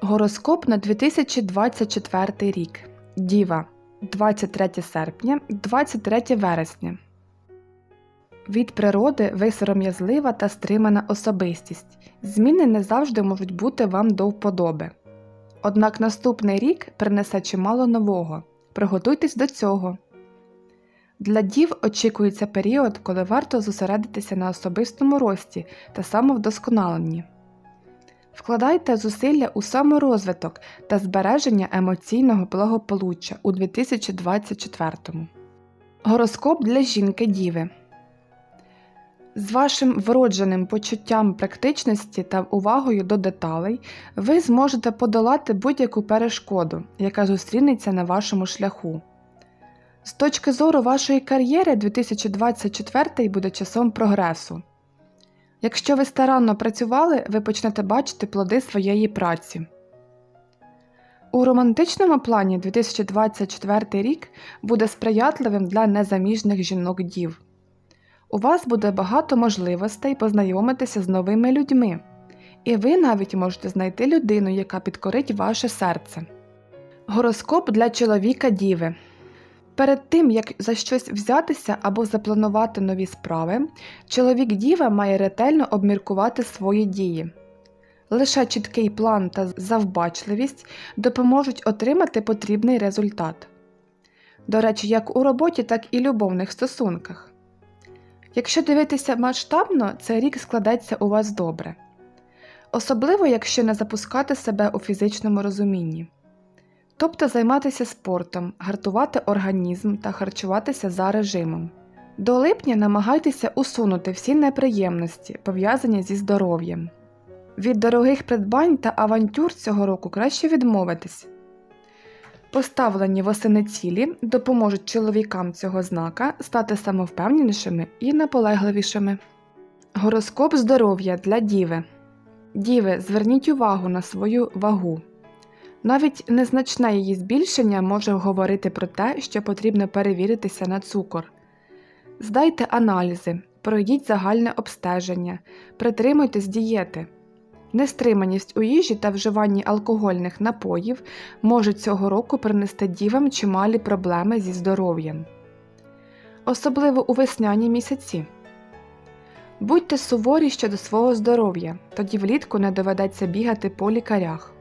Гороскоп на 2024 рік. Діва 23 серпня, 23 вересня. Від природи ви сором'язлива та стримана особистість. Зміни не завжди можуть бути вам до вподоби. Однак наступний рік принесе чимало нового. Приготуйтесь до цього. Для дів очікується період, коли варто зосередитися на особистому рості та самовдосконаленні. Вкладайте зусилля у саморозвиток та збереження емоційного благополуччя у 2024. Гороскоп для жінки Діви. З вашим вродженим почуттям практичності та увагою до деталей ви зможете подолати будь-яку перешкоду, яка зустрінеться на вашому шляху. З точки зору вашої кар'єри 2024 буде часом прогресу. Якщо ви старанно працювали, ви почнете бачити плоди своєї праці. У романтичному плані 2024 рік буде сприятливим для незаміжних жінок дів. У вас буде багато можливостей познайомитися з новими людьми, і ви навіть можете знайти людину, яка підкорить ваше серце. Гороскоп для чоловіка Діви. Перед тим, як за щось взятися або запланувати нові справи, чоловік Діва має ретельно обміркувати свої дії. Лише чіткий план та завбачливість допоможуть отримати потрібний результат. До речі, як у роботі, так і любовних стосунках. Якщо дивитися масштабно, цей рік складеться у вас добре. Особливо, якщо не запускати себе у фізичному розумінні. Тобто займатися спортом, гартувати організм та харчуватися за режимом. До липня намагайтеся усунути всі неприємності, пов'язані зі здоров'ям. Від дорогих придбань та авантюр цього року краще відмовитись. Поставлені восени цілі допоможуть чоловікам цього знака стати самовпевненішими і наполегливішими. Гороскоп здоров'я для Діви. Діви, зверніть увагу на свою вагу. Навіть незначне її збільшення може говорити про те, що потрібно перевіритися на цукор. Здайте аналізи, пройдіть загальне обстеження, притримуйтесь дієти. Нестриманість у їжі та вживанні алкогольних напоїв можуть цього року принести дівам чималі проблеми зі здоров'ям, особливо у весняні місяці. Будьте суворі щодо свого здоров'я, тоді влітку не доведеться бігати по лікарях.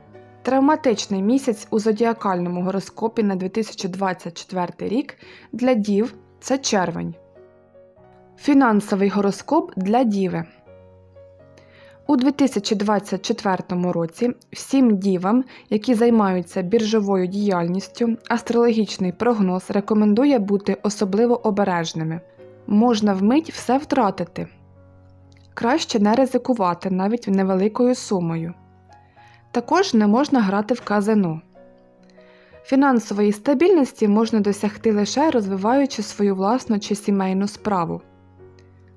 Травматичний місяць у зодіакальному гороскопі на 2024 рік для дів це червень. Фінансовий гороскоп для діви. У 2024 році всім дівам, які займаються біржовою діяльністю, астрологічний прогноз рекомендує бути особливо обережними. Можна вмить все втратити. Краще не ризикувати навіть невеликою сумою. Також не можна грати в казино. Фінансової стабільності можна досягти лише розвиваючи свою власну чи сімейну справу.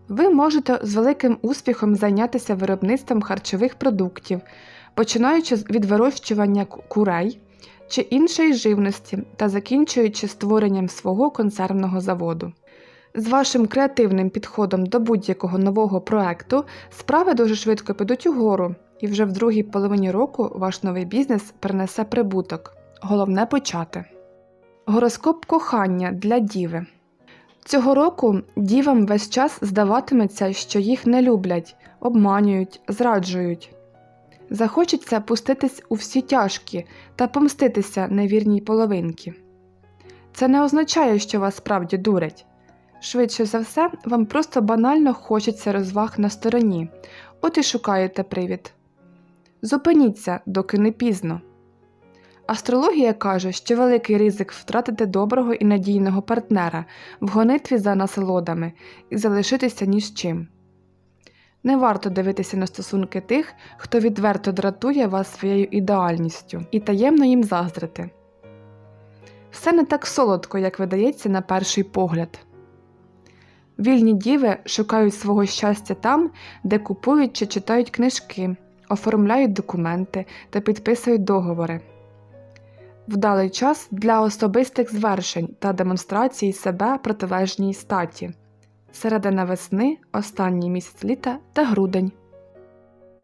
Ви можете з великим успіхом зайнятися виробництвом харчових продуктів, починаючи від вирощування курей чи іншої живності та закінчуючи створенням свого консервного заводу. З вашим креативним підходом до будь-якого нового проекту справи дуже швидко підуть угору, і вже в другій половині року ваш новий бізнес принесе прибуток. Головне почати. Гороскоп кохання для діви. Цього року дівам весь час здаватиметься, що їх не люблять, обманюють, зраджують. Захочеться пуститись у всі тяжкі та помститися невірній половинці. Це не означає, що вас справді дурять. Швидше за все, вам просто банально хочеться розваг на стороні, от і шукаєте привід. Зупиніться, доки не пізно. Астрологія каже, що великий ризик втратити доброго і надійного партнера в гонитві за насолодами і залишитися ні з чим. Не варто дивитися на стосунки тих, хто відверто дратує вас своєю ідеальністю і таємно їм заздрити. Все не так солодко, як видається на перший погляд. Вільні діви шукають свого щастя там, де купують чи читають книжки, оформляють документи та підписують договори. Вдалий час для особистих звершень та демонстрації себе протилежній статі, середина весни, останній місяць літа та грудень.